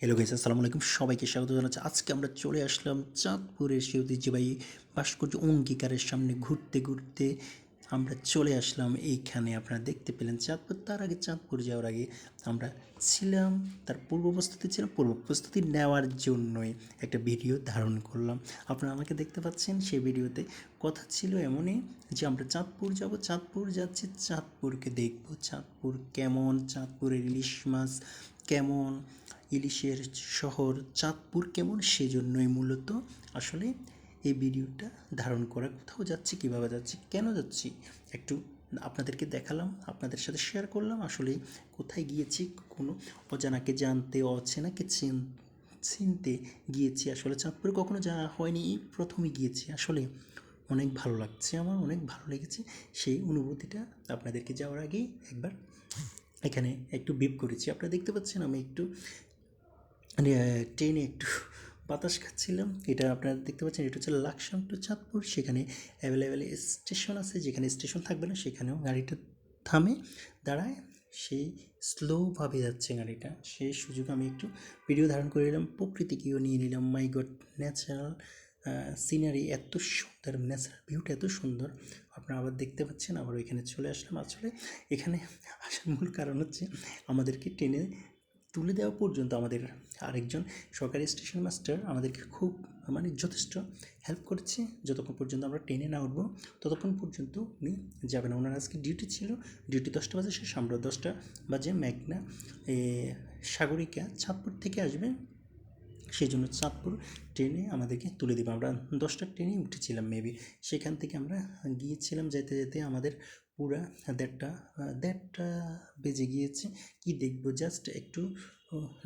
Hello guys আসসালামু আলাইকুম। সবাইকে স্বাগত জানাচ্ছি। আজকে আমরা চলে আসলাম চাঁদপুরের সেই ঐতিহ্যবাহী ভাস্কর্য অঙ্গীকারের সামনে ঘুরতে ঘুরতে। আমরা চলে আসলাম এইখানে, আপনারা দেখতে পেলেন চাঁদপুর। তার আগে চাঁদপুর যাওয়ার আগে আমরা ছিলাম, তার পূর্ব প্রস্তুতি ছিলাম পূর্ব প্রস্তুতি নেওয়ার জন্যই একটা ভিডিও ধারণ করলাম। আপনারা আমাকে দেখতে পাচ্ছেন, সেই ভিডিওতে কথা ছিল এমনই যে আমরা চাঁদপুর যাব, চাঁদপুর যাচ্ছি, চাঁদপুরকে দেখব। চাঁদপুর কেমন? চাঁদপুরের ইলিশ মাছ কেমন? ইলিশের শহর চাঁদপুর কেমন? সেজন্যই মূলত আসলে এই ভিডিওটা ধারণ করা কোথাও যাচ্ছি, কীভাবে যাচ্ছি, কেন যাচ্ছি একটু আপনাদেরকে দেখালাম, আপনাদের সাথে শেয়ার করলাম। আসলে কোথায় গিয়েছি, কোনো অজানাকে জানতে, অচেনাকে চিন, চিনতে গিয়েছি। আসলে চাঁদপুরে কখনো যাওয়া হয়নি, এই প্রথমে গিয়েছি। আসলে অনেক ভালো লাগছে আমার, অনেক ভালো লেগেছে। সেই অনুভূতিটা আপনাদেরকে যাওয়ার আগেই একবার এখানে একটু বিপ করেছি। আপনারা দেখতে পাচ্ছেন আমি একটু মানে ট্রেনে একটু বাতাস খাচ্ছিলাম। এটা আপনারা দেখতে পাচ্ছেন, এটা হচ্ছে লাকসাম টু চাঁদপুর। সেখানে অ্যাভেলেবেল স্টেশন আছে। যেখানে স্টেশন থাকবে না, সেখানেও গাড়িটা থামে, দাঁড়ায়। সেই স্লোভাবে যাচ্ছে গাড়িটা। সেই সুযোগ আমি একটু ভিডিও ধারণ করে নিলাম। প্রকৃতিকেও নিয়ে নিলাম। মাই গড ন্যাচারাল সিনারি এত সুন্দর ন্যাচারাল ভিউটা এত সুন্দর। আপনারা আবার দেখতে পাচ্ছেন, আবার ওইখানে চলে আসলাম। আসলে এখানে আসার মূল কারণ হচ্ছে আমাদেরকে ট্রেনে তুলে দেওয়া পর্যন্ত আমাদের আরেকজন সরকারি স্টেশন মাস্টার আমাদেরকে খুব মানে যথেষ্ট হেল্প করেছে। যতক্ষণ পর্যন্ত আমরা ট্রেনে না উঠবো, ততক্ষণ পর্যন্ত উনি যাবেন ওনার আজকে ডিউটি ছিল ডিউটি দশটা বাজে শেষ, আমরা দশটা বাজে ম্যাগনা সাগরিকা, চাঁদপুর থেকে আসবে। সেই জন্য চাঁদপুর ট্রেনে আমাদেরকে তুলে দেবে। আমরা দশটার ট্রেনেই উঠেছিলাম মেবি সেখান থেকে আমরা গিয়েছিলাম যেতে যেতে আমাদের পুরা দেড়টা দেড়টা বেজে গিয়েছে। কি দেখব? জাস্ট একটু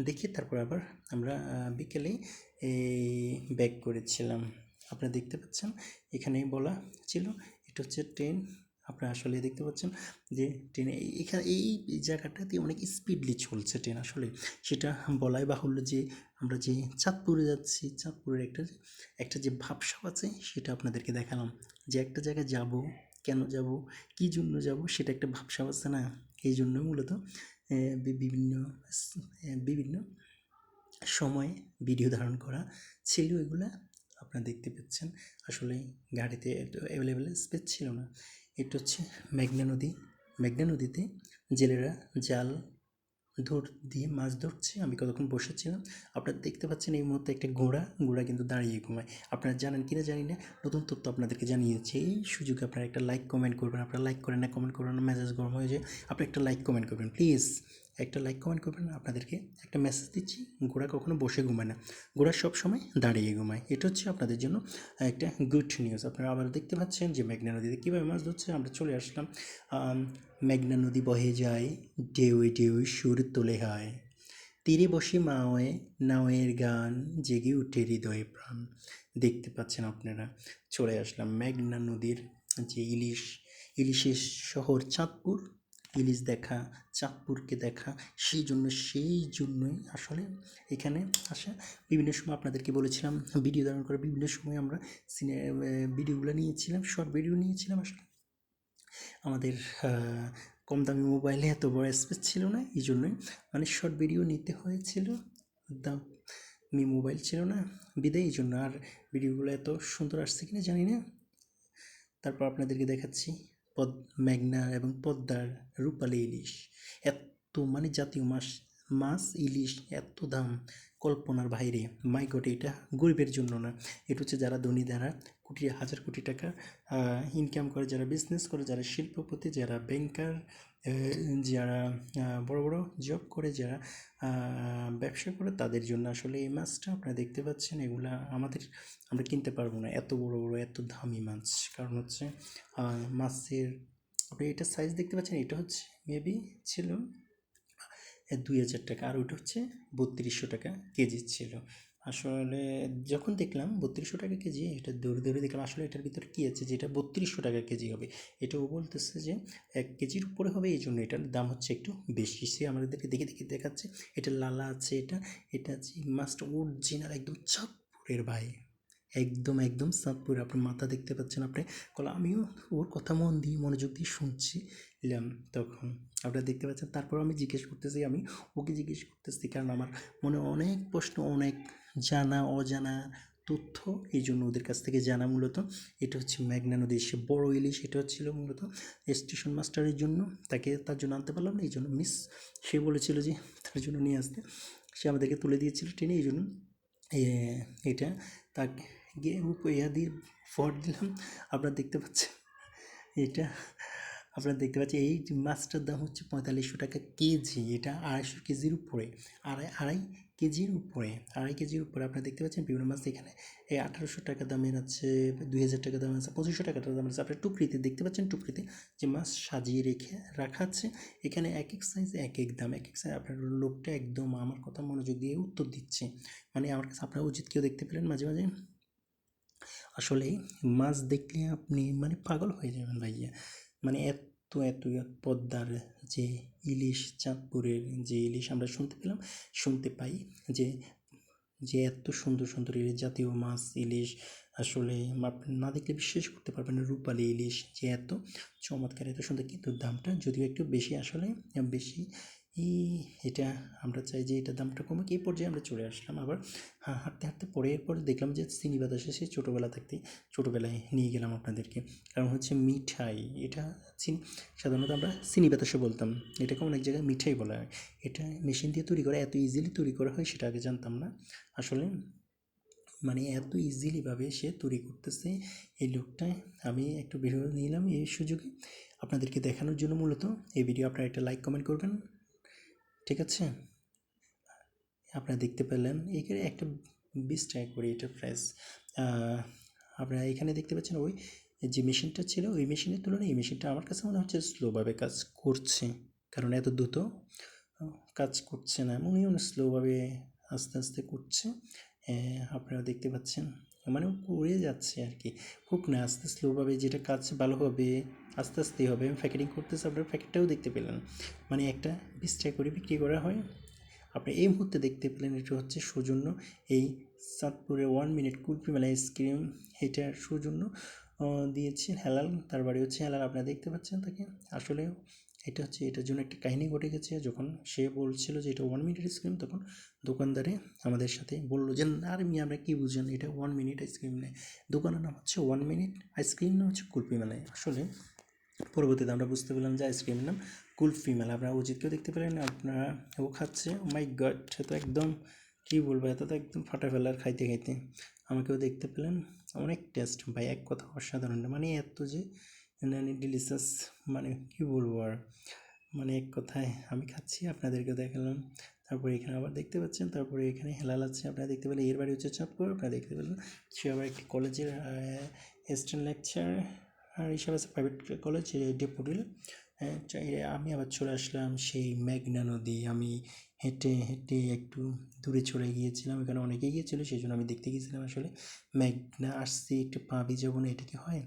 দেখে, তারপর আবার আমরা বিকেলেই বিকেলে ব্যাক করেছিলাম। আপনারা দেখতে পাচ্ছেন, এখানেই বলা ছিল, এটা হচ্ছে ট্রেন আপনারা আসলে দেখতে পাচ্ছেন যে ট্রেনে এখানে এই জায়গাটাতে অনেক স্পিডলি চলছে ট্রেন আসলে। সেটা বলাই বাহুল্য যে আমরা যে চাঁদপুরে যাচ্ছি, চাঁদপুরের একটা একটা যে ভাবসাব আছে সেটা আপনাদেরকে দেখালাম। যে একটা জায়গায় যাব, কেন যাব, কী জন্য যাব সেটা একটা ভাবসাব আছে না? এই জন্য মূলত বিভিন্ন বিভিন্ন সময়ে ভিডিও ধারণ করা ছিল এগুলা আপনারা দেখতে পাচ্ছেন আসলে গাড়িতে অ্যাভেলেবেল স্পেস ছিল না। এটা হচ্ছে মেঘনা নদী। মেঘনা নদীতে জেলেরা জাল ধর দিয়ে মাছ ধরছে। আমি কতক্ষণ বসেছিলাম, আপনারা দেখতে পাচ্ছেন এই মুহূর্তে একটা ঘোড়া ঘোড়া কিন্তু দাঁড়িয়ে ঘুমায়। আপনারা জানেন কিনা জানি না, নতুন তথ্য আপনাদেরকে জানিয়েছি। এই সুযোগে আপনারা একটা লাইক কমেন্ট করবেন, আপনারা লাইক করেন না কমেন্ট করবেন না মেসেজ গরম হয়ে যায় আপনি একটা লাইক কমেন্ট করবেন প্লিজ একটা লাইক কমেন্ট করবেন, আপনাদেরকে একটা মেসেজ দিচ্ছি ঘোড়া কখনো বসে ঘুমায় না। ঘোড়া সব সময় দাঁড়িয়ে ঘুমায়। এটা হচ্ছে আপনাদের জন্য একটা গুড নিউজ আপনারা আবার দেখতে পাচ্ছেন যে মেঘনা নদীতে কীভাবে মাছ ধরছে, আমরা চলে আসলাম। মেঘনা নদী বহে যায়, ঢেউয়ে ঢেউয়ে সুর তোলে হয়। তীরে বসে মাওয়ে, নাওয়ের গান জেগে উঠে হৃদয়ে প্রাণ। দেখতে পাচ্ছেন আপনারা, চলে আসলাম মেঘনা নদীর যে ইলিশ, ইলিশের শহর চাঁদপুর। ইলিশ দেখা, চাঁদপুরকে দেখা, সেই জন্য, সেই জন্যই আসলে এখানে আসা। বিভিন্ন সময় আপনাদেরকে বলেছিলাম, ভিডিও ধারণ করে বিভিন্ন সময় আমরা সিনে ভিডিওগুলো নিয়েছিলাম, শর্ট ভিডিও নিয়েছিলাম আসলে। আমাদের কম দামি মোবাইলে এত বড় স্পেস ছিল না, এই জন্যই মানে শর্ট ভিডিও নিতে হয়েছিল। দামি মোবাইল ছিল না, বিদায়, এই জন্য আর ভিডিওগুলো এত সুন্দর আসছে কিনা জানি না। তারপর আপনাদেরকে দেখাচ্ছি। পদ মেঘনা এবং পদ্মার রূপালী ইলিশ। এত মানে জাতীয় মাছ মাছ ইলিশ এত দাম। কল্পনার বাইরে। মাই এটা গরিবের জন্য না। এটা হচ্ছে যারা ধনী, যারা কোটি, হাজার কোটি টাকা ইনকাম করে, যারা বিজনেস করে, যারা শিল্পপতি, যারা ব্যাংকার যারা বড় বড় জব করে, যারা ব্যবসা করে, তাদের জন্য আসলে এই মাছটা আপনারা দেখতে পাচ্ছেন। এগুলা আমাদের, আমরা কিনতে পারব না। এত বড় বড়, এত দামি মাছ। কারণ হচ্ছে মাছের, আপনি এটা সাইজ দেখতে পাচ্ছেন? এটা হচ্ছে মেবি ছিল দুই হাজার টাকা, আর ওইটা হচ্ছে বত্রিশশো টাকা কেজি ছিল। আসলে যখন দেখলাম বত্রিশশো টাকা কেজি, এটা দৌড়ে দৌড়ে দেখলাম, আসলে এটার ভিতরে কী আছে যেটা বত্রিশশো টাকা কেজি হবে। এটাও বলতেছে যে এক কেজির উপরে হবে এই জন্য এটার দাম হচ্ছে একটু বেশি। সে আমাদেরকে দেখে দেখে দেখাচ্ছে, এটা লালা আছে, এটা এটা আছে মাছটা অরিজিনাল একদম চাঁদপুরের ভাই। একদম একদম চাঁদপুর আপনার মাথা দেখতে পাচ্ছেন আপনি। কলা আমিও ওর কথা মন দিয়ে, মনোযোগ দিয়ে শুনছিলাম তখন। আপনারা দেখতে পাচ্ছেন, তারপর আমি জিজ্ঞেস করতেছি, আমি ওকে জিজ্ঞেস করতেছি, কারণ আমার মনে অনেক প্রশ্ন, অনেক জানা, অজানা তথ্য এই জন্য ওদের কাছ থেকে জানা মূলত। এটা হচ্ছে মেঘনা নদীর সে বড় ইলিশ, এটা হচ্ছিল মূলত স্টেশন মাস্টারের জন্য। তাকে তার জন্য আনতে পারলাম না, এই জন্য মিস সে বলেছিল যে তার জন্য নিয়ে আসতে। সে আমাদেরকে তুলে দিয়েছিল ট্রেনে এই জন্য এটা তাকে গিয়ে ইয়া দিয়ে ফট দিলাম। আপনারা দেখতে পাচ্ছেন, এটা আপনারা দেখতে পাচ্ছেন, এই মাছটার দাম হচ্ছে পঁয়তাল্লিশশো টাকা কেজি, এটা আড়াইশো কেজির উপরে, আড়াই আড়াই কেজির উপরে, আড়াই কেজির উপরে আপনারা দেখতে পাচ্ছেন বিভিন্ন মাছ এখানে। এই আঠারোশো টাকা দামের আছে, দুই হাজার টাকা দামের আছে, পঁচিশশো টাকা দামের আছে। আপনার টুকরিতে দেখতে পাচ্ছেন, টুকরিতে যে মাছ সাজিয়ে রেখে রাখা আছে, এখানে এক এক সাইজ এক এক দাম, এক এক সাইজ আপনার লোকটা একদম আমার কথা মনোযোগ দিয়ে উত্তর দিচ্ছে। মানে আমার কাছে আপনার উচিত কেউ দেখতে পেলেন মাঝে মাঝে। আসলে মাছ দেখলে আপনি মানে পাগল হয়ে যাবেন ভাইয়া। মানে এত এত পদ্মার যে ইলিশ চাঁদপুরের যে ইলিশ আমরা শুনতে পেলাম, শুনতে পাই যে যে এত সুন্দর সুন্দর ইলিশ, জাতীয় মাছ ইলিশ, আসলে আপনি না দেখলে বিশ্বাস করতে পারবেন না, রূপালি ইলিশ যে এত চমৎকার, এত সুন্দর, কিন্তু দামটা যদিও একটু বেশি, আসলে বেশি এই, এটা আমরা চাই যে এটা দামটা কমুক। এই পর্যায়ে আমরা চলে আসলাম আবার। হাঁটতে হাঁটতে পরে এরপর দেখলাম যে চিনিবাদ আসে সেই ছোটোবেলা থাকতেই ছোটোবেলায় নিয়ে গেলাম আপনাদেরকে। কারণ হচ্ছে মিঠাই, এটা চিনি সাধারণত আমরা চিনি বাতাসে বলতাম। এটাকে অনেক জায়গায় মিঠাই বলা হয়। এটা মেশিন দিয়ে তৈরি করা, এত ইজিলি তৈরি করা হয় সেটা আগে জানতাম না। আসলে মানে এত ইজিলিভাবে সে তৈরি করতেছে, এই লোকটা আমি একটু ভিডিও নিলাম এই সুযোগে। আপনাদেরকে দেখানোর জন্য মূলত এই ভিডিও। আপনারা একটা লাইক কমেন্ট করবেন। ঠিক আছে? আপনারা দেখতে পেলেন, এখানে একটা বিশ টাকা করে এটা প্রাইস আপনারা এখানে দেখতে পাচ্ছেন ওই যে মেশিনটা ছিল, ওই মেশিনের তুলনায় এই মেশিনটা আমার কাছে মনে হচ্ছে স্লোভাবে কাজ করছে। কারণ এত দ্রুত কাজ করছে না মনে হয় স্লোভাবে আস্তে আস্তে করছে। আপনারা দেখতে পাচ্ছেন। মানে ও করে যাচ্ছে আর কি খুব না আস্তে স্লোভাবে যেটা কাজ ভালো হবে আস্তে আস্তে হবে। আমি প্যাকেটিং করতেছি আপনার প্যাকেটটাও দেখতে পেলেন। মানে একটা বিশ টাকা করে বিক্রি করা হয়। আপনি এই মুহূর্তে দেখতে পেলেন এটা হচ্ছে সৌজন্য। এই চাঁদপুরে ওয়ান মিনিট কুলপি মেলা আইসক্রিম এটা সৌজন্য আহ, দিয়েছে হেলাল। তার বাড়ি হচ্ছে হেলাল। আপনারা দেখতে পাচ্ছেন তাকে? আসলে এটা হচ্ছে, এটার জন্য একটা কাহিনী ঘটে গেছে। যখন সে বলছিল যে এটা ওয়ান মিনিট আইসক্রিম তখন দোকানদারে আমাদের সাথে বলল যে আর মি আমরা কী বুঝেন এটা ওয়ান মিনিট আইসক্রিম নেই দোকানের নাম হচ্ছে ওয়ান মিনিট আইসক্রিম নাম হচ্ছে কুলফি মেলায় আসলে পরবর্তীতে আমরা বুঝতে পারলাম যে আইসক্রিমের নাম কুলফি মেলা। আপনারা অজিতকেও দেখতে পেলেন, আপনারা ও খাচ্ছে। মাই গড সে তো একদম, কী বলব, এত তো একদম ফাটা ফেলার খাইতে খাইতে। আমাকেও দেখতে পেলেন, অনেক টেস্ট ভাই, এক কথা অসাধারণ। মানে এত যে মানে ডিলিশাস মানে কী বলব আর? মানে এক কথায় আমি খাচ্ছি আপনাদেরকে দেখালাম। তারপরে এখানে আবার দেখতে পাচ্ছেন, তারপরে এখানে হেলাল আছে। আপনারা দেখতে পেলেন এর বাড়ি হচ্ছে চাঁদপুর, আপনারা দেখতে পেলেন সে আবার একটি কলেজের অ্যাসিস্ট্যান্ট লেকচার আর এইসব আছে প্রাইভেট কলেজ ডেপুটিল আমি আবার চলে আসলাম সেই মেঘনা নদী। আমি হেঁটে হেঁটে একটু দূরে চলে গিয়েছিলাম। এখানে অনেকেই গিয়েছিল, সেই জন্য আমি দেখতে গিয়েছিলাম আসলে। মেঘনা আসছি একটু পা ভিজাবো না এটা কি হয়?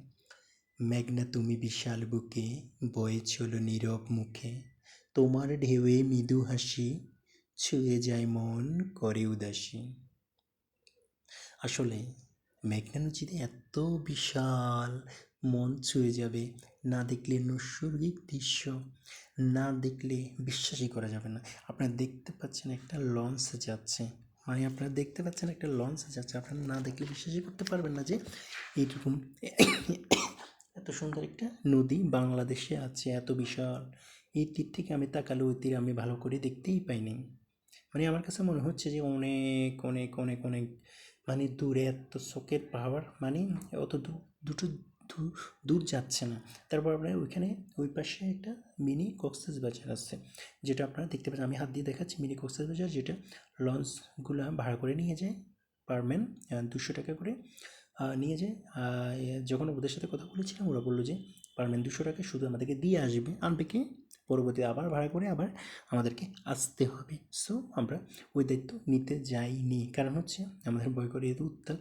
মেঘনা, তুমি বিশাল বুকে, বয়ে চলো নীরব মুখে। তোমার ঢেউয়ে মৃদু হাসি, ছুঁয়ে যায় মন করে উদাসী। আসলে মেঘনা নদীতে এত বিশাল মন ছুঁয়ে যাবে, না দেখলে নৈসর্গিক দৃশ্য, না দেখলে বিশ্বাসই করা যাবে না। আপনারা দেখতে পাচ্ছেন একটা লঞ্চ যাচ্ছে। মানে আপনারা দেখতে পাচ্ছেন একটা লঞ্চ যাচ্ছে। আপনারা না দেখলে বিশ্বাসই করতে পারবেন না যে এইরকম এত সুন্দর একটা নদী বাংলাদেশে আছে, এত বিশাল। এই তীর থেকে আমি তাকালে ওই তীর আমি ভালো করে দেখতেই পাইনি। মানে আমার কাছে মনে হচ্ছে যে অনেক অনেক অনেক অনেক মানে দূরে এত চোখের পাওয়ার মানে অত দুটো দূর যাচ্ছে না। তারপর আপনার ওইখানে ওই পাশে একটা মিনি কক্সেস বাজার আছে, যেটা আপনারা দেখতে পাচ্ছেন। আমি হাত দিয়ে দেখাচ্ছি মিনি কক্সেস বাজার, যেটা লঞ্চগুলো ভাড়া করে নিয়ে যায় পার ম্যান দুশো টাকা করে। নিয়ে যায়। যখন ওদের সাথে কথা বলেছিলাম, ওরা বলল যে পার ম্যান দুশো টাকা শুধু আমাদেরকে দিয়ে আসবে। আনবে কি পরবর্তী আবার ভাড়া করে আবার আমাদেরকে আসতে হবে। সো আমরা ওই দায়িত্ব নিতে যাইনি। কারণ হচ্ছে, আমাদের ভয় করে এত উত্তাল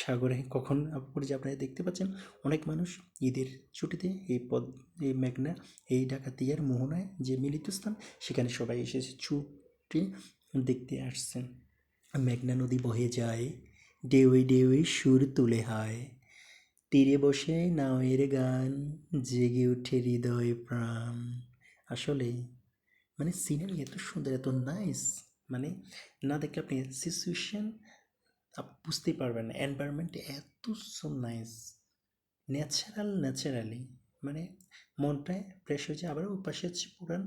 সাগরে কখন পড়ে যে আপনারা দেখতে পাচ্ছেন, অনেক মানুষ ঈদের ছুটিতে এই পদ, এই মেঘনা, এই ডাকাতিয়ার মোহনায় যে মিলিত স্থান, সেখানে সবাই এসেছে ছুটি দেখতে আসছেন। মেঘনা নদী বহে যায়। ডেউই ডেউই সুর তুলে হয়। তীরে বসে নাওয়ের গান, জেগে উঠে হৃদয় প্রাণ। আসলে মানে সিনারি এত সুন্দর, এত নাইস মানে না দেখলে আপনি সিচুয়েশন বুঝতেই পারবেন এনভায়রনমেন্ট এত সো নাইস ন্যাচারাল ন্যাচারালি মানে মনটায় ফ্রেশ হয়ে যায়। আবার ওই পাশে হচ্ছে পুরান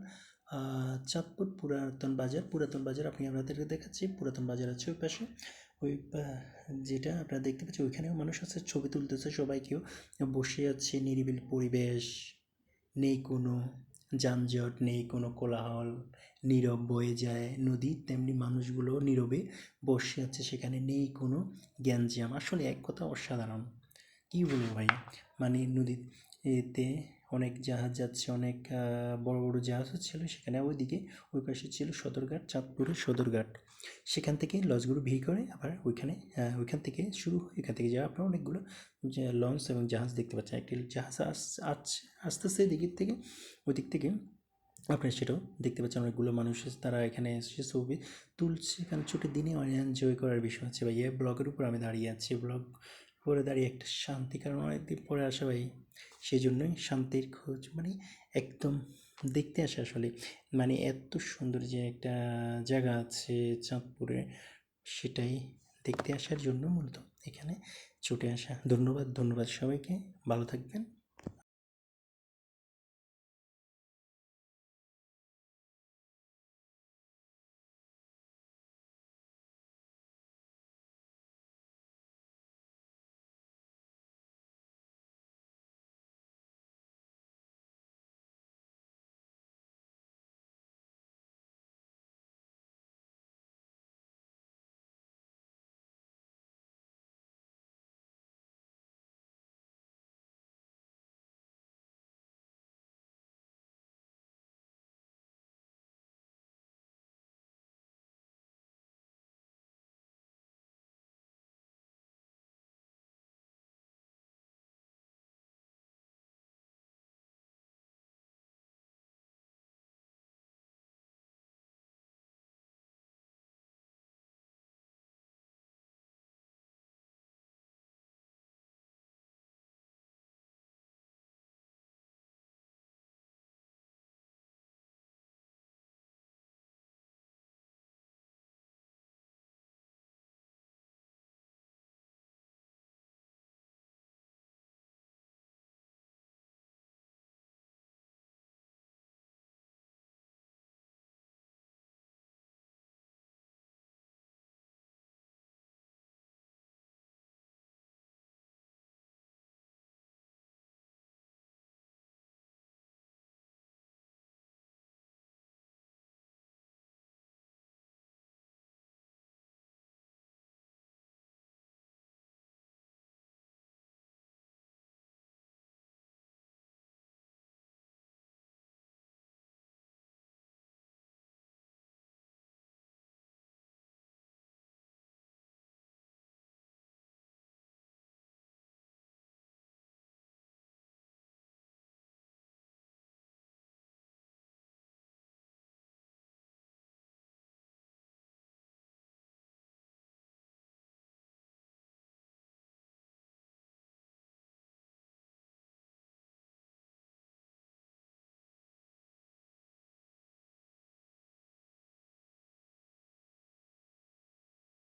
চাঁদপুর পুরাতন বাজার পুরাতন বাজার, আপনি আপনাদেরকে দেখাচ্ছি, পুরাতন বাজার আছে ওই পাশে। ওই যেটা আপনারা দেখতে পাচ্ছেন, ওইখানেও মানুষ আছে, ছবি তুলতেছে সবাই কেউ বসে আছে নিরিবিলি পরিবেশ, নেই কোনো যানজট, নেই কোনো কোলাহল, নীরব বয়ে যায় নদী, তেমনি মানুষগুলো নীরবে বসে আছে সেখানে, নেই কোনো গ্যাঞ্জাম। আসলে এক কথা অসাধারণ। কী বলব ভাই? মানে নদীতে অনেক জাহাজ যাচ্ছে, অনেক বড় বড় জাহাজও ছিল সেখানে। ওইদিকে, ওই পাশে ছিল সদরঘাট, চাঁদপুরের সদরঘাট। সেখান থেকে লঞ্চগুলো ভিড় করে আবার ওইখানে ওইখান থেকে শুরু এখান থেকে যাওয়া আপনারা অনেকগুলো লঞ্চ এবং জাহাজ দেখতে পাচ্ছেন। একটি জাহাজ আস- আসছে আস্তে আস্তে এদিকের থেকে। ওই দিক থেকে আপনারা সেটাও দেখতে পাচ্ছেন। অনেকগুলো মানুষ তারা এখানে এসে ছবি তুলছে। কারণ ছুটির দিনে অনেক এনজয় করার বিষয় আছে এই ব্লগের উপর আমি দাঁড়িয়ে আছি। ব্লগ করে দাঁড়িয়ে একটা শান্তি, কারণ অনেকদিন পরে আসা ভাই সেই জন্যই শান্তির খোঁজ মানে একদম দেখতে আসে আসলে। মানে এত সুন্দর যে একটা জায়গা আছে চাঁদপুরে, সেটাই দেখতে আসার জন্য মূলত এখানে ছুটে আসা। ধন্যবাদ ধন্যবাদ সবাইকে। ভালো থাকবেন।